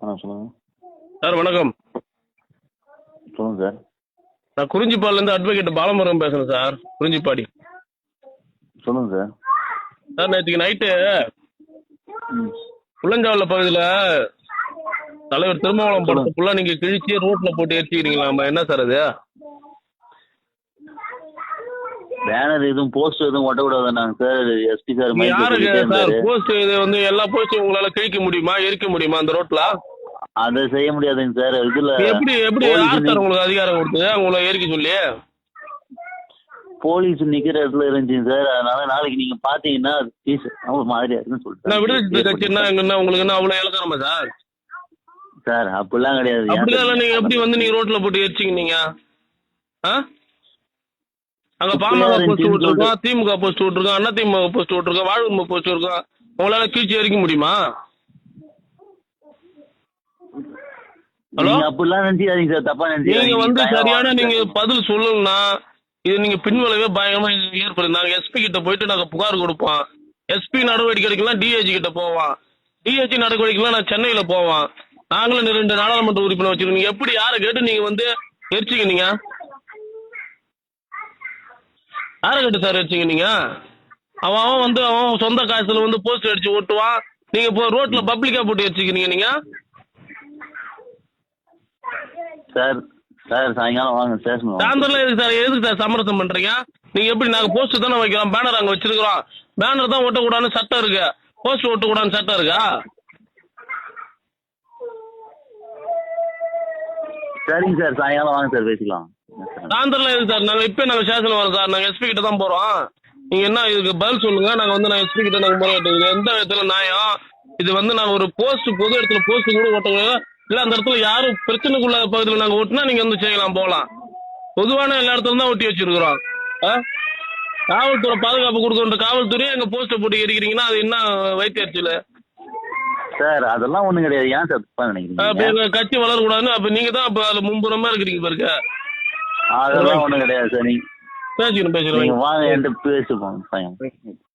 ஆ சொல்லுங்க. சார் வணக்கம். சொல்லுங்க சார். நான் குறிஞ்சிப்பாடிலேருந்து அட்வொகேட் பாலமுருகன் பேசுகிறேன் சார். குறிஞ்சிப்பாடி. சொல்லுங்க சார். சார் நேற்றுக்கு நைட்டு புள்ளஞ்சாவல பகுதியில் தலைவர் திருமாவளம் படத்தை ஃபுல்லாக நீங்கள் கிழிச்சு ரோட்டில் போட்டு எரிச்சிக்கிறீங்களாமா என்ன சார் அது? பேனர் எதுவும் போஸ்ட் எதுவும் ஒட்டக்கூடாதுன்னாங்க சார் எஸ்பி சார் சொல்லிட்டே சார் போஸ்ட் இது வந்து எல்லா போஸ்ட்டும் உங்களால் கிழிக்க முடியுமா? எரிக்க முடியுமா அந்த ரோட்டில் அதை செய்ய முடியாதுங்க சார் இதுல எப்படி எப்படி யார் சார் உங்களுக்கு அதிகாரம் கொடுத்தது? உங்களை எரிக்க சொல்லி? போலீஸ் நிக்கிற இடத்துல இருந்துச்சுங்க சார் அதனால நாளைக்கு நீங்க பாத்தீங்கன்னா அவங்க மாதிரியா இருக்குன்னு நான் விடுதலை சொல்லிட்டு கட்சின்னா உங்களுக்கு என்ன அவ்வளோ இலக்காரமா சார் சார் அப்படிலாம் கிடையாது. சார் நீங்க எப்படி வந்து நீங்க ரோட்ல போட்டு எரிச்சிங்க நீங்க? ஆ? அங்க பாமக போஸ்ட் விட்டுருக்கோம் திமுக போஸ்ட் விட்டுருக்கோம் அண்ணா திமுக போஸ்ட் விட்டுருக்கோம் வாழ்வு போஸ்ட் இருக்கோம் உங்களால கீழ்ச்சி எரிக்க முடியுமா? ஹலோ? நீங்க அப்படிலாம் நினைச்சுக்காதீங்க சார். தப்பா நீங்க நினைச்சுக்காதீங்க வந்து சரியான நீங்க. பதில் சொல்லணும்னா இது நீங்க பின்விளைவே பயங்கரமா ஏற்படுது நாங்க எஸ்பி கிட்ட போயிட்டு நாங்க புகார் கொடுப்போம். எஸ்பி நடவடிக்கை எடுக்கலாம் டிஏஜி கிட்ட போவோம். டிஏஜி நடவடிக்கைலாம் நான் சென்னையில போவோம். நாங்களும் ரெண்டு நாடாளுமன்ற உறுப்பினர் வச்சிருக்கோம். நீங்க எப்படி யாரை கேட்டு நீங்க வந்து எரிச்சிங்க நீங்க யாரை சார் எரிச்சிங்க நீங்க? அவன் அவன் வந்து அவன் சொந்த காசுல வந்து போஸ்ட் அடிச்சு ஓட்டுவான். நீங்க இப்போ ரோட்ல பப்ளிக்கா போட்டு எரிச்சிக்கிறீங்க நீங்க? சார் சார் சாயங்காலம் வாங்க ஸ்டேஷன் சாயந்தரம் எதுக்கு சார் எதுக்கு சார் சமரசம் பண்றீங்க? நீங்க எப்படி நாங்க போஸ்ட் தானே வைக்கிறோம் பேனர் அங்க வச்சிருக்கிறோம். பேனர் தான் ஒட்டக்கூடாதுன்னு சட்டம் இருக்கு. போஸ்ட் ஒட்டக்கூடாதுன்னு சட்டம் இருக்கா? சரிங்க சார் சாயங்காலம் வாங்க சார் பேசிக்கலாம். சாயந்தரம் எதுக்கு சார்? நாங்க இப்ப நாங்க ஸ்டேஷன் வரோம் சார். நாங்க எஸ்பி கிட்ட தான் போறோம். நீங்க என்ன இதுக்கு பதில் சொல்லுங்க. நாங்க வந்து நாங்க எஸ்பி கிட்ட நாங்க முறையிட்டு இது எந்த விதத்துல நியாயம்? இது வந்து நாங்க ஒரு போஸ்ட் பொது இடத்துல போஸ்ட் கூட ஓட்டக்கூடாது இல்ல அந்த இடத்துல யாரும் பிரச்சனைக்குள்ள பகுதியில் நாங்க ஓட்டினா நீங்க வந்து செய்யலாம் போகலாம். பொதுவான எல்லா இடத்துல தான் ஒட்டி வச்சிருக்கிறோம். ஆ? காவல்துறை பாதுகாப்பு கொடுக்குற காவல்துறை எங்க போஸ்ட்டை போட்டு எரிக்கிறீங்கன்னா அது என்ன வைத்தியர்ச்சியில் சார் அதெல்லாம் ஒண்ணும் கிடையாது. ஏன் சார் தப்பா நினைக்கிறீங்க? கட்சி வளரக்கூடாதுன்னு அப்ப நீங்க தான் அப்ப அதுல மும்புறமா இருக்கிறீங்க பாருங்க. அதெல்லாம் ஒண்ணும் கிடையாது சார். நீங்க பேசிக்கிறோம் பேசிக்கிறோம். வாங்க என்கிட்ட பேசி போங்க சாயங்காலம்